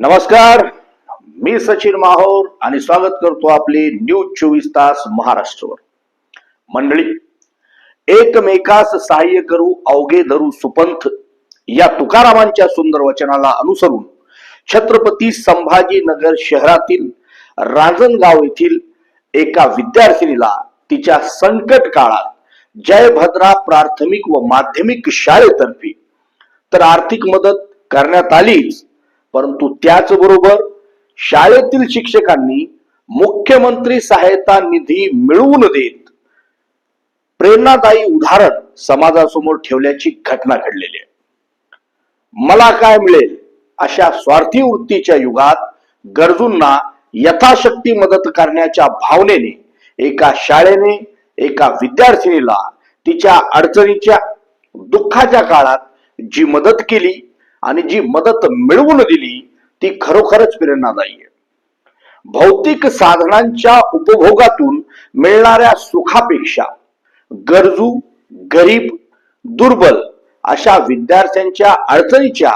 नमस्कार मी सचिन माहोर आणि स्वागत करतो आपली न्यूज चोवीस तास महाराष्ट्रवर. मंडळी एकमेकास सहाय्य करू अवघे धरू सुपंथ या तुकारामांच्या सुंदर वचनाला अनुसरून छत्रपती संभाजीनगर शहरातील रांजणगाव येथील एका विद्यार्थिनीला तिच्या संकट काळात जयभद्रा प्राथमिक व माध्यमिक शाळेतर्फे तर आर्थिक मदत करण्यात आलीच. परंतु त्याचबरोबर शाळेतील शिक्षकांनी मुख्यमंत्री सहायता निधी मिळवून देत प्रेरणादायी उदाहरण समाजासमोर ठेवल्याची घटना घडलेली आहे. मला काय मिळेल अशा स्वार्थी वृत्तीच्या युगात गरजूंना यथाशक्ती मदत करण्याच्या भावनेने एका शाळेने एका विद्यार्थिनीला तिच्या अडचणीच्या दुःखाच्या काळात जी मदत केली आणि जी मदत मिळवून दिली ती खरोखरच प्रेरणादायी आहे भौतिक साधनांच्या उपभोगातून मिळणाऱ्या सुखापेक्षा गरजू गरीब दुर्बल अशा विद्यार्थ्यांच्या अडचणीच्या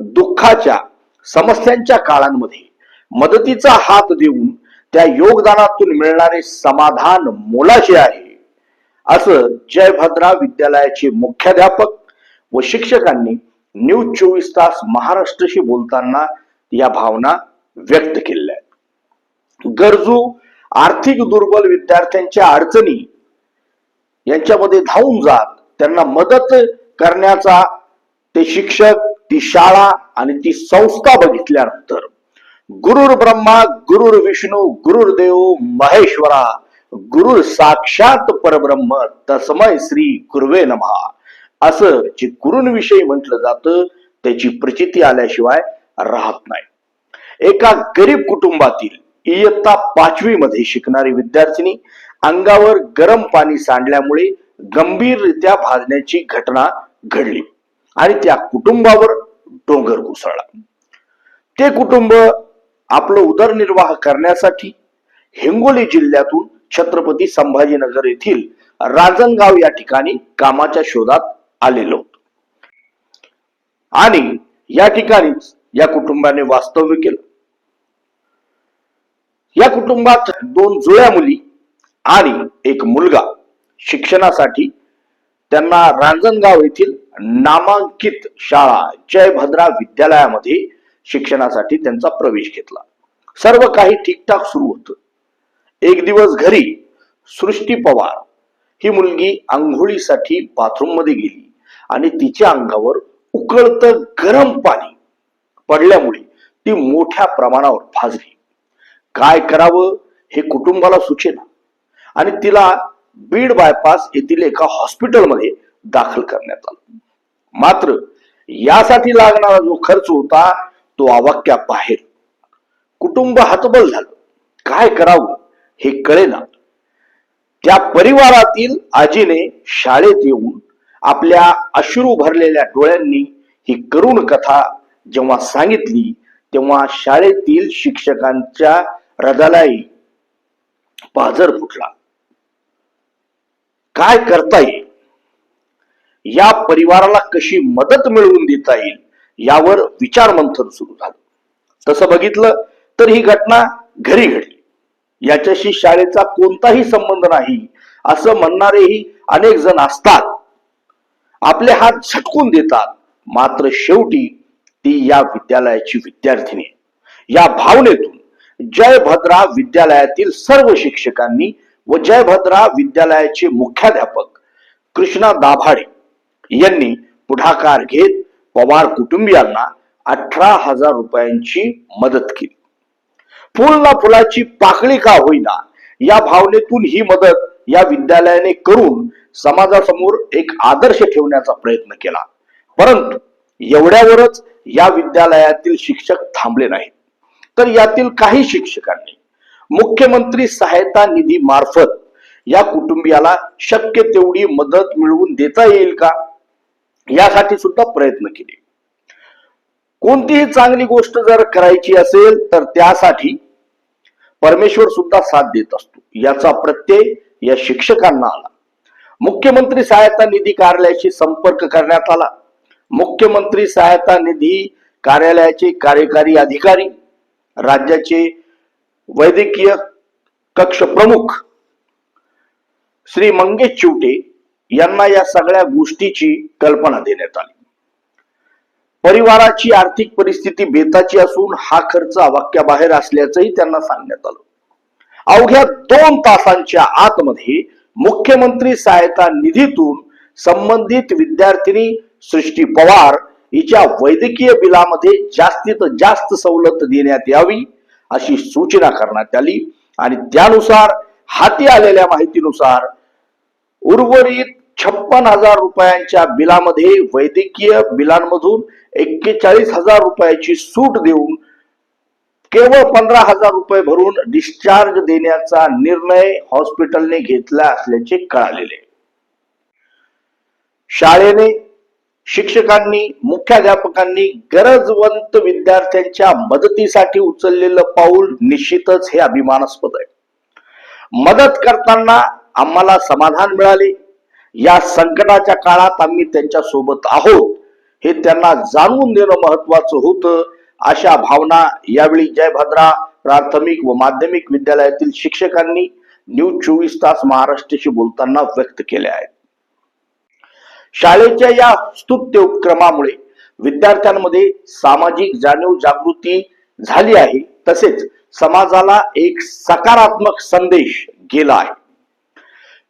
दुःखाच्या समस्यांच्या काळांमध्ये मदतीचा हात देऊन त्या योगदानातून मिळणारे समाधान मोलाचे आहे असं जयभद्रा विद्यालयाचे मुख्याध्यापक व शिक्षकांनी न्यूज चोवीस तास महाराष्ट्रशी बोलताना या भावना व्यक्त केल्या आहेत. गरजू आर्थिक दुर्बल विद्यार्थ्यांच्या अडचणी यांच्यामध्ये धावून जात त्यांना मदत करण्याचा ते शिक्षक ती शाळा आणि ती संस्था बघितल्यानंतर गुरुर ब्रह्मा गुरुर विष्णू गुरुर देव महेश्वरा गुरुर साक्षात परब्रह्म तस्मय श्री गुरुवे नमहा असं जे गुरुंविषयी म्हटलं जातं त्याची प्रचिती आल्याशिवाय राहत नाही. एका गरीब कुटुंबातील इयत्ता पाचवी मध्ये शिकणारी विद्यार्थिनी अंगावर गरम पाणी सांडल्यामुळे गंभीररित्या भाजण्याची घटना घडली आणि त्या कुटुंबावर डोंगर कोसळला. ते कुटुंब आपलं उदरनिर्वाह करण्यासाठी हिंगोली जिल्ह्यातून छत्रपती संभाजीनगर येथील राजनगाव या ठिकाणी कामाच्या शोधात आलेलो. आणि या ठिकाणीच या कुटुंबाने वास्तव्य केलं. या कुटुंबात दोन जुळ्या मुली आणि एक मुलगा शिक्षणासाठी त्यांना रांजणगाव येथील नामांकित शाळा जयभद्रा विद्यालयामध्ये शिक्षणासाठी त्यांचा प्रवेश घेतला. सर्व काही ठीकठाक सुरू होतं. एक दिवस घरी सृष्टी पवार ही मुलगी आंघोळीसाठी बाथरूममध्ये गेली आणि तिच्या अंगावर उकळत गरम पाणी पडल्यामुळे ती मोठ्या प्रमाणावर भाजली. काय करावं हे कुटुंबाला सुचेना आणि तिला बीड बायपास येथील एका हॉस्पिटलमध्ये दाखल करण्यात आलं. मात्र यासाठी लागणारा जो खर्च होता तो आवाक्या बाहेर कुटुंब हतबल झालं. काय करावं हे कळेना. त्या परिवारातील आजीने शाळेत येऊन आपल्या अश्रू भरलेल्या डोळ्यांनी ही करुण कथा जेव्हा सांगितली तेव्हा शाळेतील शिक्षकांच्या हृदयालाही पाजर फुटला. काय करता येईल? या परिवाराला कशी मदत मिळवून देता येईल यावर विचार मंथन सुरू झालं. तसं बघितलं तर ही घटना घरी घडली. याच्याशी शाळेचा कोणताही संबंध नाही असं म्हणणारेही अनेक जण असतात. आपले हात झटकून देतात. मात्र शेवटी ती या विद्यालयाची विद्यार्थिनी या भावनेतून जयभद्रा विद्यालयातील सर्व शिक्षकांनी व जयभद्रा विद्यालयाचे मुख्याध्यापक कृष्णा दाभाडे यांनी पुढाकार घेत पवार कुटुंबियांना अठरा हजार रुपयांची मदत केली. फुल ना फुलाची पाकळी का होईना या भावनेतून ही मदत या विद्यालयाने करून समाजासमोर एक आदर्श ठेवण्याचा प्रयत्न केला. परंतु एवढ्यावरच या विद्यालयातील शिक्षक थांबले नाहीत. तर यातील काही शिक्षकांनी मुख्यमंत्री सहायता निधी मार्फत या कुटुंबियाला शक्य तेवढी मदत मिळवून देता येईल का? यासाठी सुद्धा प्रयत्न केले. कोणतीही चांगली गोष्ट जर करायची असेल तर त्यासाठी परमेश्वर सुद्धा साथ देत असतो. याचा प्रत्यय या शिक्षकांना आला. मुख्यमंत्री सहायता निधी कार्यालयाशी संपर्क करण्यात आला. मुख्यमंत्री सहायता निधी कार्यालयाचे कार्यकारी अधिकारी राज्याचे वैद्यकीय कक्ष प्रमुख श्री मंगेश चिवटे यांना या सगळ्या गोष्टीची कल्पना देण्यात आली. परिवाराची आर्थिक परिस्थिती बेताची असून हा खर्च अवाक्याबाहेर असल्याचंही त्यांना सांगण्यात आलं. अवघ्या दोन तासांच्या आतमध्ये मुख्यमंत्री सहायता निधीतून संबंधित विद्यार्थिनी सृष्टी पवार हिच्या वैद्यकीय बिलामध्ये जास्तीत जास्त सवलत देण्यात यावी अशी सूचना करण्यात आली आणि त्यानुसार हाती आलेल्या माहितीनुसार उर्वरित छप्पन हजार रुपयांच्या बिलामध्ये वैद्यकीय बिलांमधून एक्केचाळीस हजार रुपयाची सूट देऊन केवळ पंधरा हजार रुपये भरून डिस्चार्ज देण्याचा निर्णय हॉस्पिटलने घेतला असल्याचे कळालेले. शाळेने शिक्षकांनी मुख्याध्यापकांनी गरजवंत विद्यार्थ्यांच्या मदतीसाठी उचललेलं पाऊल निश्चितच हे अभिमानास्पद आहे. मदत करताना आम्हाला समाधान मिळाले. या संकटाच्या काळात आम्ही त्यांच्यासोबत आहोत. हे त्यांना जाणून देणं महत्वाचं होतं अशा भावना यावेळी जयभद्रा प्राथमिक व माध्यमिक विद्यालयातील शिक्षकांनी न्यूज चोवीस तास महाराष्ट्राशी बोलताना व्यक्त केल्या आहेत. शाळेच्या या स्तुत्य उपक्रमामुळे विद्यार्थ्यांमध्ये सामाजिक जाणीव जागृती झाली आहे तसेच समाजाला एक सकारात्मक संदेश गेला आहे.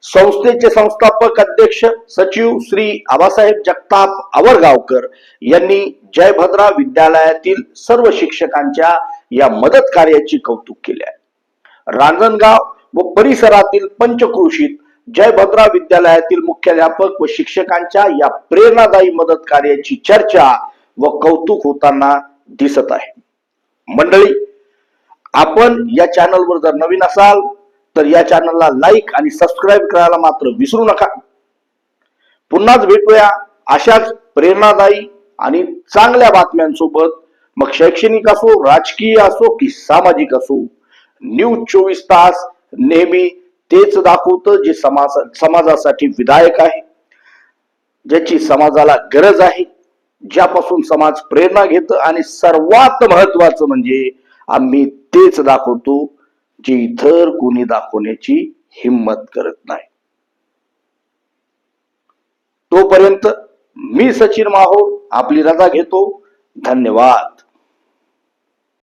संस्थेचे संस्थापक अध्यक्ष सचिव श्री आबासाहेब जगताप आवरगावकर यांनी जयभद्रा विद्यालयातील सर्व शिक्षकांच्या या मदत कार्याची कौतुक केले आहे. रांजणगाव व परिसरातील पंचकृषीत जयभद्रा विद्यालयातील मुख्याध्यापक व शिक्षकांच्या या प्रेरणादायी मदत कार्याची चर्चा व कौतुक होताना दिसत आहे. मंडळी आपण या चॅनलवर जर नवीन असाल तर या चॅनलला लाईक आणि सबस्क्राईब करायला मात्र विसरू नका. पुन्हाच भेटूया अशाच प्रेरणादायी आणि चांगल्या बातम्यांसोबत. मग शैक्षणिक असो राजकीय असो की सामाजिक असो न्यूज चोवीस तास नेहमी तेच दाखवतं जे समाज समाजासाठी विधायक आहे. ज्याची समाजाला गरज आहे ज्यापासून समाज प्रेरणा घेत आणि सर्वात महत्वाचं म्हणजे आम्ही तेच दाखवतो जी इतर कोणी दाखवण्याची हिंमत करत नाही. तोपर्यंत मी सचिन माहो आपली रजा घेतो. धन्यवाद.